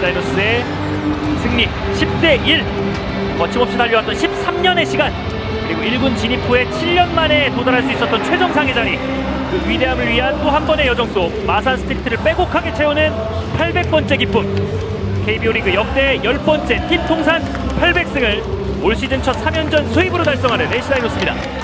NC 다이노스의 승리. 10대 1 거침없이 달려왔던 13년의 시간. 그리고 1군 진입 후에 7년 만에 도달할 수 있었던 최정상의 자리. 그 위대함을 위한 또 한 번의 여정 속 마산 스트리트를 빼곡하게 채우는 800번째 기쁨. KBO 리그 역대 10번째 팀 통산 800승을 올 시즌 첫 3연전 수입으로 달성하는 NC 다이노스입니다.